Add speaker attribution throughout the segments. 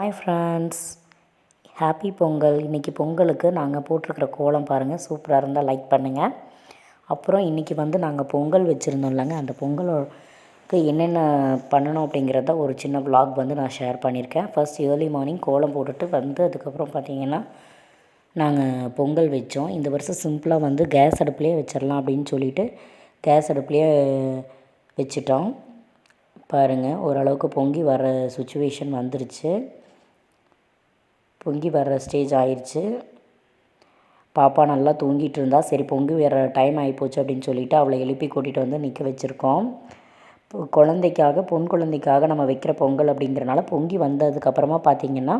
Speaker 1: Hi friends happy Pongal இன்றைக்கி பொங்கலுக்கு நாங்கள் போட்டிருக்கிற கோலம் பாருங்கள் சூப்பராக இருந்தால் லைக் பண்ணுங்கள் அப்புறம் இன்றைக்கி வந்து நாங்கள் பொங்கல் வச்சுருந்தோம் இல்லைங்க. அந்த பொங்கலுக்கு என்னென்ன பண்ணணும் அப்படிங்கிறத ஒரு சின்ன ப்ளாக் வந்து நான் ஷேர் பண்ணியிருக்கேன். ஃபர்ஸ்ட் ஏர்லி மார்னிங் கோலம் போட்டுட்டு வந்து அதுக்கப்புறம் பார்த்தீங்கன்னா நாங்கள் பொங்கல் வச்சோம். இந்த வருஷம் சிம்பிளாக வந்து கேஸ் அடுப்புலேயே வச்சிடலாம் அப்படின்னு சொல்லிவிட்டு கேஸ் அடுப்புலேயே வச்சிட்டோம். பாருங்கள் ஓரளவுக்கு பொங்கி வர சுச்சுவேஷன் வந்துருச்சு. பொங்கி வர்ற ஸ்டேஜ் ஆயிடுச்சு பாப்பா நல்லா தூங்கிட்டு இருந்தா சரி பொங்கி வர டைம் ஆகிப்போச்சு அப்படின்னு சொல்லிட்டு அவளை எழுப்பி கூட்டிகிட்டு வந்து நிற்க வச்சுருக்கோம். இப்போ குழந்தைக்காக பொன் குழந்தைக்காக நம்ம வைக்கிற பொங்கல் அப்படிங்கிறனால பொங்கி வந்ததுக்கப்புறமா பார்த்திங்கன்னா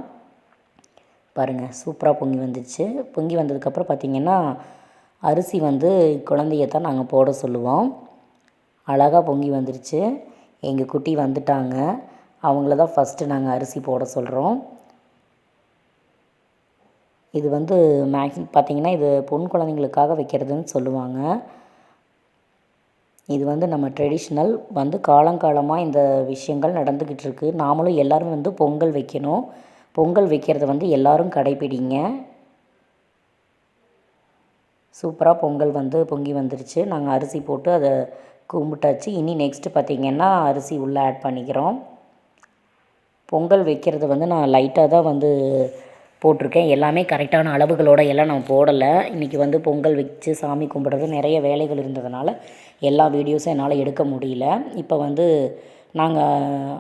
Speaker 1: பாருங்கள் சூப்பராக பொங்கி வந்துச்சு. பொங்கி வந்ததுக்கப்புறம் பார்த்திங்கன்னா அரிசி வந்து குழந்தைய தான் நாங்கள் போட சொல்லுவோம். அழகாக பொங்கி வந்துருச்சு. எங்கள் குட்டி வந்துட்டாங்க. அவங்கள தான் ஃபஸ்ட்டு நாங்கள் அரிசி போட சொல்கிறோம் இது வந்து மேக்ஸிமம் பார்த்திங்கன்னா இது பொன் குழந்தைங்களுக்காக வைக்கிறதுன்னு சொல்லுவாங்க. இது வந்து நம்ம ட்ரெடிஷ்னல் வந்து காலங்காலமாக இந்த விஷயங்கள் நடந்துக்கிட்டு இருக்குது நாமளும் எல்லோரும் வந்து பொங்கல் வைக்கணும். பொங்கல் வைக்கிறத வந்து எல்லோரும் கடைப்பிடிங்க. சூப்பராக பொங்கல் வந்து பொங்கி வந்துருச்சு. நாங்கள் அரிசி போட்டு அதை கும்பிட்டாச்சு. இனி நெக்ஸ்ட்டு பார்த்திங்கன்னா அரிசி உள்ளே ஆட் பண்ணிக்கிறோம். பொங்கல் வைக்கிறது வந்து நான் லைட்டாக தான் வந்து போட்டிருக்கேன். எல்லாமே கரெக்டான அளவுகளோட எல்லாம் நான் போடலை. இன்றைக்கி வந்து பொங்கல் வச்சு சாமி கும்பிட்றது நிறைய வேலைகள் இருந்ததுனால எல்லா வீடியோஸும் என்னால் எடுக்க முடியல. இப்போ வந்து நாங்கள்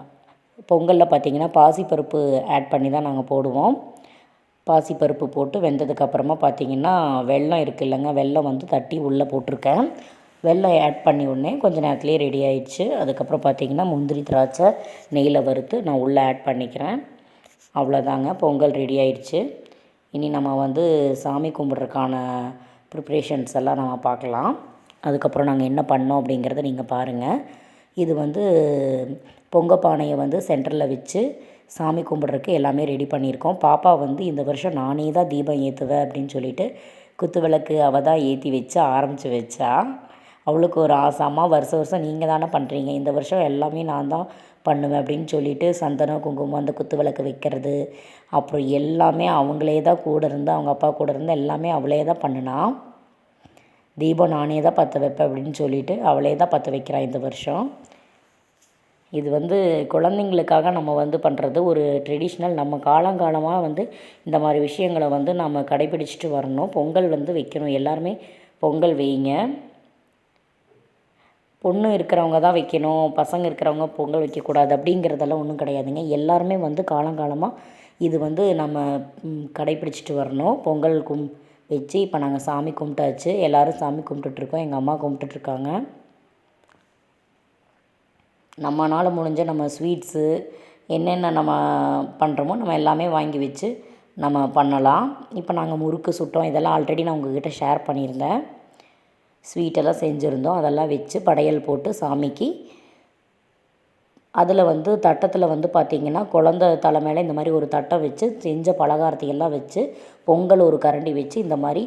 Speaker 1: பொங்கலில் பார்த்திங்கன்னா பாசிப்பருப்பு ஆட் பண்ணி தான் நாங்கள் போடுவோம். பாசிப்பருப்பு போட்டு வெந்ததுக்கப்புறமா பார்த்திங்கன்னா வெள்ளம் இருக்குது இல்லைங்க வெள்ளம் வந்து தட்டி உள்ளே போட்டிருக்கேன். வெள்ளம் ஆட் பண்ணி உடனே கொஞ்சம் நேரத்துலேயே ரெடி ஆயிடுச்சு. அதுக்கப்புறம் பார்த்திங்கன்னா முந்திரி திராட்சை நெய்யில் வறுத்து நான் உள்ளே ஆட் பண்ணிக்கிறேன். அவ்வளோதாங்க பொங்கல் ரெடி ஆயிடுச்சு. இனி நம்ம வந்து சாமி கும்பிட்றதுக்கான ப்ரிப்ரேஷன்ஸ் எல்லாம் நம்ம பார்க்கலாம். அதுக்கப்புறம் நாங்கள் என்ன பண்ணோம் அப்படிங்கிறத நீங்கள் பாருங்கள் இது வந்து பொங்க பானையை வந்து சென்டரில் வச்சு சாமி கும்பிட்றதுக்கு எல்லாமே ரெடி பண்ணியிருக்கோம். பாப்பா வந்து இந்த வருஷம் நானே தான் தீபம் ஏற்றுவேன் அப்படின்னு சொல்லிட்டு குத்து விளக்கு அவள் தான் ஏற்றி வச்சு ஆரம்பித்து வச்சா. அவளுக்கு ஒரு ஆசாமா வருஷம் வருஷம் நீங்கள் தானே பண்ணுறீங்க இந்த வருஷம் எல்லாமே நான் தான் பண்ணுவேன் அப்படின்னு சொல்லிட்டு சந்தனம் குங்குமம் அந்த குத்து விளக்கு வைக்கிறது அப்புறம் எல்லாமே அவங்களே தான் கூட இருந்து அவங்க அப்பா கூட இருந்து எல்லாமே அவளே தான் பண்ணினா தீபம் நானே தான் பற்ற வைப்பேன் அப்படின்னு சொல்லிட்டு அவளே தான் பற்ற வைக்கிறான் இந்த வருஷம். இது வந்து குழந்தைங்களுக்காக நம்ம வந்து பண்ணுறது ஒரு ட்ரெடிஷ்னல் நம்ம காலங்காலமாக வந்து இந்த மாதிரி விஷயங்களை வந்து நம்ம கடைப்பிடிச்சிட்டு வரணும். பொங்கல் வந்து வைக்கணும். எல்லாருமே பொங்கல் வைங்க பொண்ணு இருக்கிறவங்க தான் வைக்கணும் பசங்க இருக்கிறவங்க பொங்கல் வைக்கக்கூடாது அப்படிங்கிறதெல்லாம் ஒன்றும் கிடையாதுங்க. எல்லாருமே வந்து காலங்காலமாக இது வந்து நம்ம கடைப்பிடிச்சிட்டு வரணும். பொங்கல் கும் வச்சு இப்போ நாங்கள் சாமி கும்பிட்டாச்சு. எல்லோரும் சாமி கும்பிட்டுட்ருக்கோம் எங்கள் அம்மா கும்பிட்டுட்ருக்காங்க நம்மளால் முடிஞ்ச நம்ம ஸ்வீட்ஸு என்னென்ன நம்ம பண்ணுறோமோ நம்ம எல்லாமே வாங்கி வச்சு நம்ம பண்ணலாம். இப்போ நாங்கள் முறுக்கு சுட்டோம். இதெல்லாம் ஆல்ரெடி நான் உங்கள்கிட்ட ஷேர் பண்ணியிருந்தேன். ஸ்வீட்டெல்லாம் செஞ்சுருந்தோம். அதெல்லாம் வச்சு படையல் போட்டு சாமிக்கு. அதில் வந்து தட்டத்தில் வந்து பார்த்திங்கன்னா குழந்த தலை மேலே இந்த மாதிரி ஒரு தட்டை வச்சு செஞ்ச பலகாரத்தையெல்லாம் வச்சு பொங்கல் ஒரு கரண்டி வச்சு இந்த மாதிரி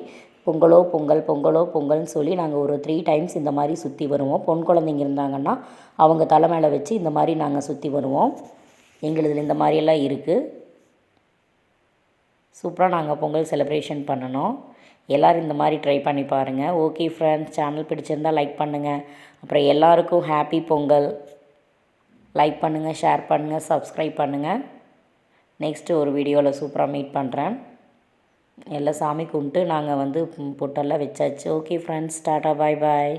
Speaker 1: பொங்கலோ பொங்கல் பொங்கலோ பொங்கல்னு சொல்லி நாங்கள் ஒரு த்ரீ டைம்ஸ் இந்த மாதிரி சுற்றி வருவோம். பொன் குழந்தைங்க இருந்தாங்கன்னா அவங்க தலை மேலே வச்சு இந்த மாதிரி நாங்கள் சுற்றி வருவோம். எங்களுதில் இந்த மாதிரியெல்லாம் இருக்குது சூப்பராக நாங்கள் பொங்கல் செலிப்ரேஷன் பண்ணணும். எல்லோரும் இந்த மாதிரி ட்ரை பண்ணி பாருங்கள் ஓகே ஃப்ரெண்ட்ஸ் சேனல் பிடிச்சிருந்தால் லைக் பண்ணுங்கள் அப்புறம் எல்லாருக்கும் ஹாப்பி பொங்கல். லைக் பண்ணுங்கள் ஷேர் பண்ணுங்கள் சப்ஸ்கிரைப் பண்ணுங்கள் நெக்ஸ்ட்டு ஒரு வீடியோவில் சூப்பராக மீட் பண்ணுறேன் எல்லாம் சாமி கும்பிட்டு நாங்கள் வந்து பொட்டெல்லாம் வச்சாச்சு. Okay friends tata bye bye